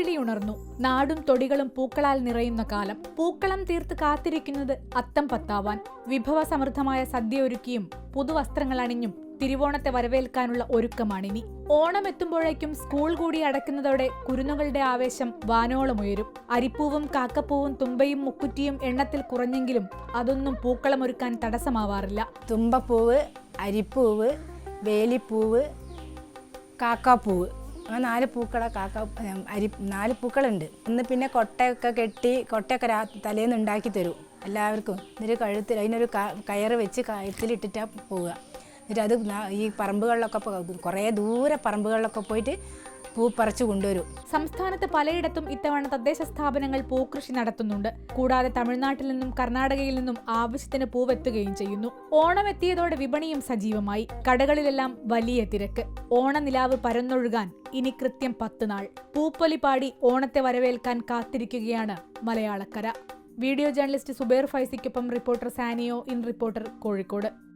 ഉണർന്നു. നാടും തൊടികളും പൂക്കളാൽ നിറയുന്ന കാലം. പൂക്കളം തീർത്ത് കാത്തിരിക്കുന്നത് അത്തം പത്താവാൻ. വിഭവസമൃദ്ധമായ സദ്യ ഒരുക്കിയും പുതുവസ്ത്രങ്ങൾ അണിഞ്ഞും തിരുവോണത്തെ വരവേൽക്കാനുള്ള ഒരുക്കമാണിനി. ഓണം എത്തുമ്പോഴേക്കും സ്കൂൾ കൂടി അടക്കുന്നതോടെ കുരുന്നുകളുടെ ആവേശം വാനോളം ഉയരും. അരിപ്പൂവും കാക്കപ്പൂവും തുമ്പയും മുക്കുറ്റിയും എണ്ണത്തിൽ കുറഞ്ഞെങ്കിലും അതൊന്നും പൂക്കളമൊരുക്കാൻ തടസ്സമാവാറില്ല. തുമ്പപ്പൂവ് അരിപ്പൂവ് വേലിപ്പൂവ് കാക്കാപ്പൂവ്. അങ്ങനെ നാല് പൂക്കളെ കാക്ക അരി നാല് പൂക്കളുണ്ട്. ഇന്ന് പിന്നെ കൊട്ടയൊക്കെ കെട്ടി കൊട്ടയൊക്കെ രാ തലേന്ന് ഉണ്ടാക്കി തരും. എല്ലാവർക്കും. എന്നിട്ട് കഴുത്തിൽ അതിനൊരു കയറ് വെച്ച് കയത്തിലിട്ടിട്ടാണ് പോവുക. എന്നിട്ട് അത് ഈ പറമ്പുകളിലൊക്കെ കുറേ ദൂരെ പറമ്പുകളിലൊക്കെ പോയിട്ട് പൂ പറിച്ചു കൊണ്ടുവരും. സംസ്ഥാനത്ത് പലയിടത്തും ഇത്തവണ തദ്ദേശ സ്ഥാപനങ്ങൾ പൂക്കൃഷി നടത്തുന്നുണ്ട്. കൂടാതെ തമിഴ്നാട്ടിൽ നിന്നും കർണാടകയിൽ നിന്നും ആവശ്യത്തിന് പൂവെത്തുകയും ചെയ്യുന്നു. ഓണം എത്തിയതോടെ വിപണിയും സജീവമായി. കടകളിലെല്ലാം വലിയ തിരക്ക്. ഓണനിലാവ് പരന്നൊഴുകാൻ ഇനി കൃത്യം പത്ത് നാൾ. പൂപ്പൊലി പാടി ഓണത്തെ വരവേൽക്കാൻ കാത്തിരിക്കുകയാണ് മലയാളക്കര. Video journalist Zubair ഫൈസിക്കൊപ്പം reporter Saniyo in reporter Kozhikode.